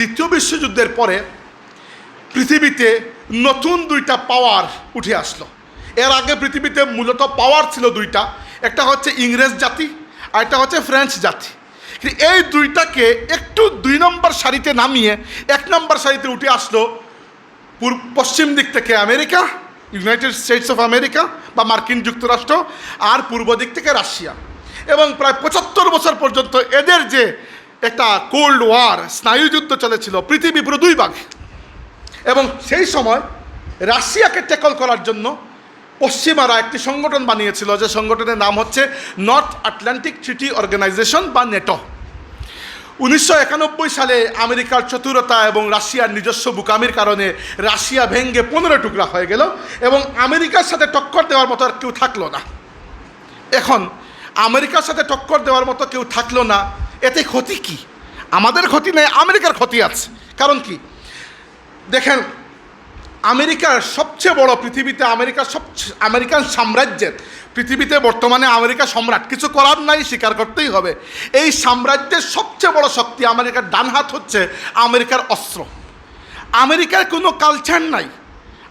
দ্বিতীয় বিশ্বযুদ্ধের পরে পৃথিবীতে নতুন দুইটা পাওয়ার উঠে আসলো। এর আগে পৃথিবীতে মূলত পাওয়ার ছিল দুইটা, একটা হচ্ছে ইংরেজ জাতি আর একটা হচ্ছে ফ্রেঞ্চ জাতি। এই দুইটাকে একটু দুই নম্বর সারিতে নামিয়ে এক নম্বর সারিতে উঠে আসলো পশ্চিম দিক থেকে America United States of America বা মার্কিন যুক্তরাষ্ট্র আর পূর্ব দিক থেকে রাশিয়া। এবং প্রায় পঁচাত্তর বছর পর্যন্ত এদের যে একটা কোল্ড ওয়ার স্নায়ুযুদ্ধ চলেছিল, পৃথিবী পুরো দুই ভাগ। এবং সেই সময় রাশিয়াকে ট্যাকল করার জন্য পশ্চিমারা একটি সংগঠন বানিয়েছিল, যে সংগঠনের নাম হচ্ছে নর্থ আটলান্টিক ট্রিটি অর্গানাইজেশন বা নেটো উনিশশো একানব্বই সালে আমেরিকার চতুরতা এবং রাশিয়ার নিজস্ব বুকামির কারণে রাশিয়া ভেঙ্গে পনেরো টুকরা হয়ে গেল এবং আমেরিকার সাথে টক্কর দেওয়ার মতো আর কেউ থাকল না। এখন আমেরিকার সাথে টক্কর দেওয়ার মতো কেউ থাকল না এতে ক্ষতি কি? আমাদের ক্ষতি নেই, আমেরিকার ক্ষতি আছে। কারণ কি? দেখেন, আমেরিকার সবচেয়ে বড় পৃথিবীতে আমেরিকার সব আমেরিকান সাম্রাজ্যের পৃথিবীতে বর্তমানে আমেরিকা সম্রাট। কিছু করার নাই, স্বীকার করতেই হবে। এই সাম্রাজ্যের সবচেয়ে বড় শক্তি আমেরিকার ডান হাত হচ্ছে আমেরিকার অস্ত্র। আমেরিকার কোনো কালচার নাই।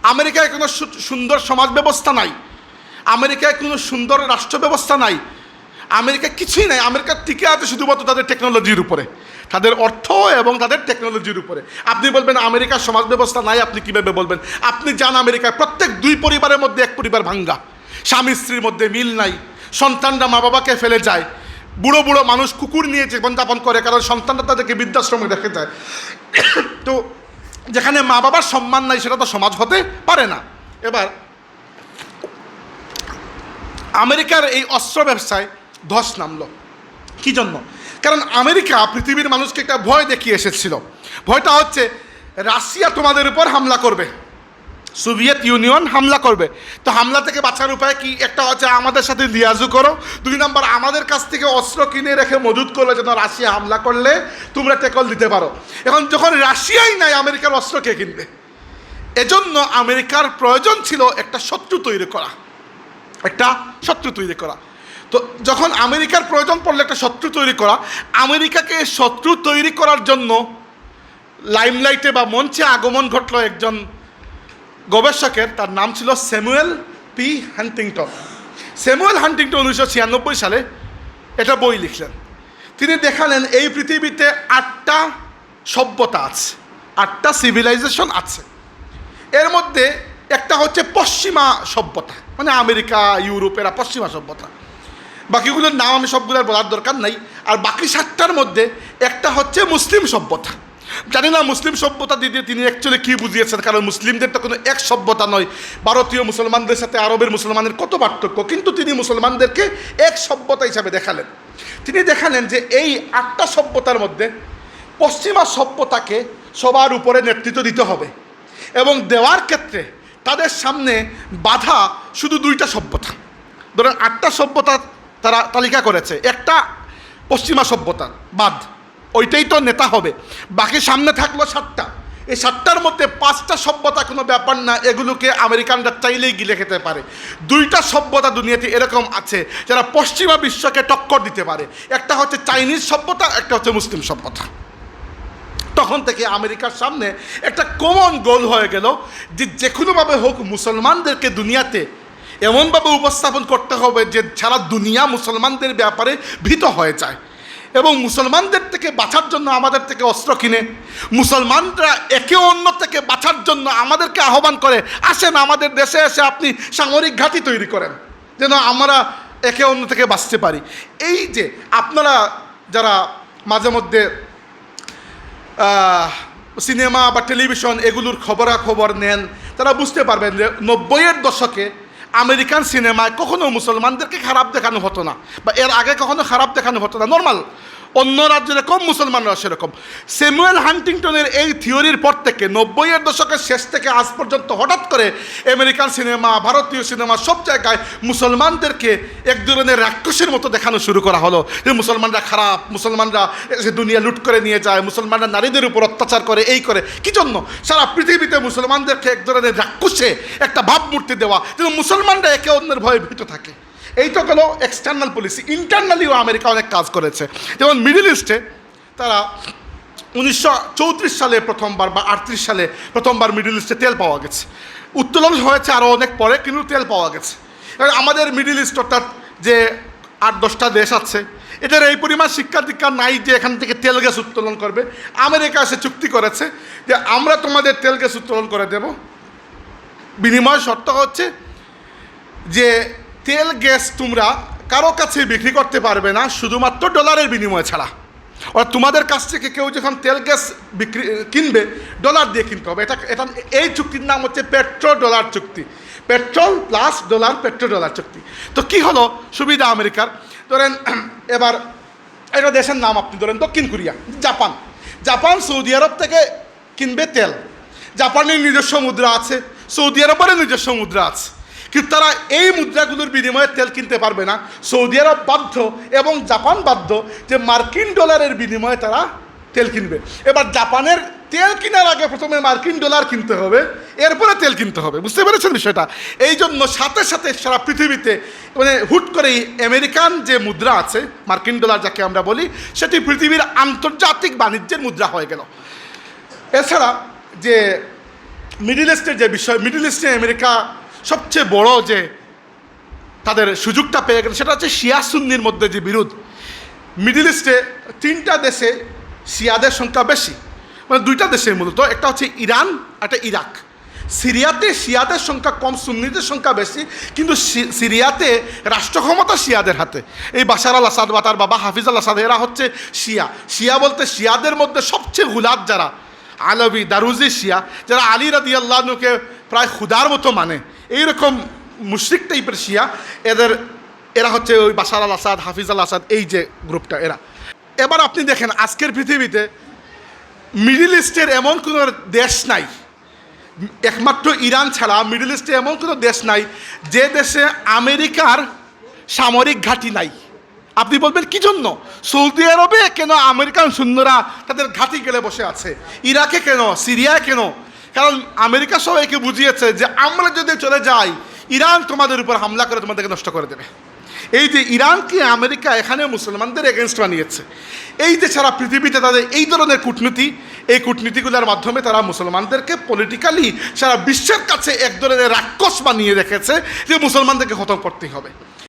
আমেরিকায় কোনো সুন্দর সমাজ ব্যবস্থা নাই। আমেরিকায় কোনো সুন্দর রাষ্ট্র ব্যবস্থা নাই। আমেরিকা কিছুই নাই। আমেরিকা টিকে আছে শুধুমাত্র তাদের টেকনোলজির উপরে। তাদের অর্থ এবং তাদের টেকনোলজির উপরে। আপনি বলবেন আমেরিকার সমাজ ব্যবস্থা নাই আপনি কীভাবে বলবেন? আপনি যান আমেরিকায় প্রত্যেক দুই পরিবারের মধ্যে এক পরিবার ভাঙ্গা। স্বামী স্ত্রীর মধ্যে মিল নাই। সন্তানরা মা বাবাকে ফেলে যায়। বুড়ো বুড়ো মানুষ কুকুর নিয়ে জীবনযাপন করে, কারণ সন্তানরা তাদেরকে বৃদ্ধাশ্রমে রেখে যায়। তো যেখানে মা বাবার সম্মান নাই, সেটা তো সমাজ হতে পারে না। এবার, আমেরিকার এই অস্ত্র ব্যবসায় ধস নামলো। কী জন্য? কারণ আমেরিকা পৃথিবীর মানুষকে একটা ভয় দেখিয়ে এসেছিল। ভয়টা হচ্ছে, রাশিয়া তোমাদের উপর হামলা করবে। সোভিয়েত ইউনিয়ন হামলা করবে। তো হামলা থেকে বাঁচার উপায় কি? একটা হচ্ছে আমাদের সাথে লিয়াজু করো। দুই নম্বর, আমাদের কাছ থেকে অস্ত্র কিনে রেখে মজুত করলে যেন রাশিয়া হামলা করলে তোমরা টেকল দিতে পারো। এখন যখন রাশিয়াই নাই, আমেরিকার অস্ত্র কে কিনবে? এজন্য আমেরিকার প্রয়োজন ছিল একটা শত্রু তৈরি করা। একটা শত্রু তৈরি করা। তো যখন আমেরিকার প্রয়োজন পড়লে একটা শত্রু তৈরি করা, আমেরিকাকে শত্রু তৈরি করার জন্য লাইমলাইটে বা মঞ্চে আগমন ঘটলো একজন গবেষকের, তার নাম ছিল Samuel P Huntington. Samuel Huntington উনিশশো ছিয়ানব্বই সালে এটা বই লিখলেন। তিনি দেখালেন, এই পৃথিবীতে আটটা সভ্যতা আছে, আটটা সিভিলাইজেশন আছে। এর মধ্যে একটা হচ্ছে পশ্চিমা সভ্যতা মানে আমেরিকা, ইউরোপেরা পশ্চিমা সভ্যতা। বাকিগুলোর নাম আমি সবগুলোর বলার দরকার নাই। আর বাকি সাতটার মধ্যে একটা হচ্ছে মুসলিম সভ্যতা। জানি না মুসলিম সভ্যতা দিদি তিনি অ্যাকচুয়ালি কী বুঝিয়েছেন? কারণ মুসলিমদের তো কোনো এক সভ্যতা নয়। ভারতীয় মুসলমানদের সাথে আরবের মুসলমানের কত পার্থক্য? কিন্তু তিনি মুসলমানদেরকে এক সভ্যতা হিসাবে দেখালেন। তিনি দেখালেন যে এই আটটা সভ্যতার মধ্যে পশ্চিমা সভ্যতাকে সবার উপরে নেতৃত্ব দিতে হবে এবং দেওয়ার ক্ষেত্রে তাদের সামনে বাধা শুধু দুইটা সভ্যতা। ধরেন আটটা সভ্যতা তারা তালিকা করেছে। একটা পশ্চিমা সভ্যতা, বাদ। ওইটাই তো নেতা হবে। বাকি সামনে থাকল সাতটা। এই সাতটার মধ্যে পাঁচটা সভ্যতা কোনো ব্যাপার না, এগুলোকে আমেরিকানরা চাইলেই গিলে খেতে পারে। দুইটা সভ্যতা দুনিয়াতে এরকম আছে, যারা পশ্চিমা বিশ্বকে টক্কর দিতে পারে। একটা হচ্ছে চাইনিজ সভ্যতা, একটা হচ্ছে মুসলিম সভ্যতা। তখন থেকে আমেরিকার সামনে একটা কমন গোল হয়ে গেল যে যে কোনোভাবে হোক মুসলমানদেরকে দুনিয়াতে এমনভাবে উপস্থাপন করতে হবে যে সারা দুনিয়া মুসলমানদের ব্যাপারে ভীত হয়ে যায়। এবং মুসলমানদের থেকে বাঁচার জন্য আমাদের থেকে অস্ত্র কিনে, মুসলমানরা একে অন্য থেকে বাঁচার জন্য আমাদেরকে আহ্বান করে, আসেন আমাদের দেশে এসে আপনি সামরিক ঘাঁটি তৈরি করেন, যেন আমরা একে অন্য থেকে বাঁচতে পারি। এই যে আপনারা যারা মাঝে মধ্যে সিনেমা বা টেলিভিশন এগুলোর খবরাখবর নেন, তারা বুঝতে পারবেন যে নব্বইয়ের দশকে আমেরিকান সিনেমায় কখনো মুসলমানদেরকে খারাপ দেখানো হতো না বা এর আগে কখনো খারাপ দেখানো হতো না। নর্মাল অন্য রাজ্যে যেরকম মুসলমানরা সেরকম। স্যামুয়েল হান্টিংটনের এই থিওরির পর থেকে নব্বইয়ের দশকের শেষ থেকে আজ পর্যন্ত হঠাৎ করে আমেরিকান সিনেমা, ভারতীয় সিনেমা সব জায়গায় মুসলমানদেরকে এক ধরনের রাক্ষসের মতো দেখানো শুরু করা হলো। যে মুসলমানরা খারাপ, মুসলমানরা এসে দুনিয়া লুট করে নিয়ে যায়, মুসলমানরা নারীদের উপর অত্যাচার করে, এই করে। কি জন্য? সারা পৃথিবীতে মুসলমানদেরকে এক ধরনের রাক্ষসে একটা ভাবমূর্তি দেওয়া। যেন মুসলমানরা একে অন্যের ভয়ে ভীত থাকে। এই তো গেল এক্সটার্নাল পলিসি ইন্টারনালিও আমেরিকা অনেক কাজ করেছে। যেমন মিডল ইস্টে তারা উনিশশো চৌত্রিশ সালে প্রথমবার বা আটত্রিশ সালে প্রথমবার মিডল ইস্টে তেল পাওয়া গেছে। উত্তোলন হয়েছে আরও অনেক পরে, কিন্তু তেল পাওয়া গেছে। এবার আমাদের মিডল ইস্ট অর্থাৎ যে আট দশটা দেশ আছে, এদের এই পরিমাণ শিক্ষা দীক্ষা নাই যে এখান থেকে তেল গ্যাস উত্তোলন করবে। আমেরিকা এসে চুক্তি করেছে যে আমরা তোমাদের তেল গ্যাস উত্তোলন করে দেব। বিনিময় শর্ত হচ্ছে যে তেল, গ্যাস তোমরা কারও কাছে বিক্রি করতে পারবে না, শুধুমাত্র ডলারের বিনিময়ে ছাড়া। আর তোমাদের কাছ থেকে কেউ যখন তেল, গ্যাস বিক্রি, কিনবে, ডলার দিয়ে কিনতে হবে। এটা এটা, এই চুক্তির নাম হচ্ছে পেট্রো ডলার চুক্তি। Petrol plus dollar petro dollar চুক্তি। তো কি হলো? সুবিধা আমেরিকার। ধরেন, এবার এটা দেশের নাম আপনি ধরেন, দক্ষিণ Korea, Japan. Japan, Saudi Arab থেকে কিনবে তেল। জাপানের নিজস্ব মুদ্রা আছে, সৌদি আরবের নিজস্ব মুদ্রা আছে। কিন্তু তারা এই মুদ্রাগুলোর বিনিময়ে তেল কিনতে পারবে না। সৌদি আরব বাধ্য এবং জাপান বাধ্য যে মার্কিন ডলারের বিনিময়ে তারা তেল কিনবে। এবার জাপানের তেল কেনার আগে প্রথমে মার্কিন ডলার কিনতে হবে, এরপরে তেল কিনতে হবে। বুঝতে পেরেছেন বিষয়টা? এই জন্য সাথে সাথে সারা পৃথিবীতে মানে হুট করেই আমেরিকান যে মুদ্রা আছে, মার্কিন ডলার যাকে আমরা বলি, সেটি পৃথিবীর আন্তর্জাতিক বাণিজ্যের মুদ্রা হয়ে গেল। এছাড়া যে মিডিল ইস্টের যে বিষয়, মিডিল ইস্টে আমেরিকা সবচেয়ে বড় যে তাদের সুযোগটা পেয়ে গেল সেটা হচ্ছে শিয়া সুন্নির মধ্যে যে বিরোধ। মিডিল ইস্টে তিনটা দেশে শিয়াদের সংখ্যা বেশি মানে দুইটা দেশে মূলত একটা হচ্ছে ইরান একটা ইরাক। সিরিয়াতে শিয়াদের সংখ্যা কম, সুন্নিদের সংখ্যা বেশি, কিন্তু সিরিয়াতে রাষ্ট্র ক্ষমতা শিয়াদের হাতে। এই বাশার আল আসাদ বা তার বাবা হাফিজ আল আসাদ, এরা হচ্ছে শিয়া। শিয়া বলতে শিয়াদের মধ্যে সবচেয়ে হুলাদ যারা, আলবি দারুজি শিয়া, যারা আলী রাদি আল্লাহনুকে প্রায় খুদার মতো মানে। এইরকম মুশরিক টাইপের শিয়া, এদের, এরা হচ্ছে ওই বাশার আল আসাদ, হাফিজ আল আসাদ, এই যে গ্রুপটা, এরা। এবার আপনি দেখেন, আজকের পৃথিবীতে মিডিল ইস্টের এমন কোনো দেশ নাই, একমাত্র ইরান ছাড়া মিডল ইস্টে এমন কোনো দেশ নাই, যে দেশে আমেরিকার সামরিক ঘাঁটি নাই। আপনি বলবেন, কি জন্য? সৌদি আরবে কেন আমেরিকান সৈন্যরা তাদের ঘাঁটি গেলে বসে আছে? ইরাকে কেন? সিরিয়ায় কেন? কারণ আমেরিকা সবাইকে বুঝিয়েছে যে আমরা যদি চলে যাই, ইরান তোমাদের উপর হামলা করে তোমাদেরকে নষ্ট করে দেবে। এই যে ইরানকে আমেরিকা এখানে মুসলমানদের এগেনস্ট বানিয়েছে, এই যে সারা পৃথিবীতে তাদের এই ধরনের কূটনীতি, এই কূটনীতিগুলোর মাধ্যমে তারা মুসলমানদেরকে পলিটিক্যালি সারা বিশ্বের কাছে এক ধরনের রাক্ষস বানিয়ে রেখেছে যে মুসলমানদেরকে খতম করতেই হবে।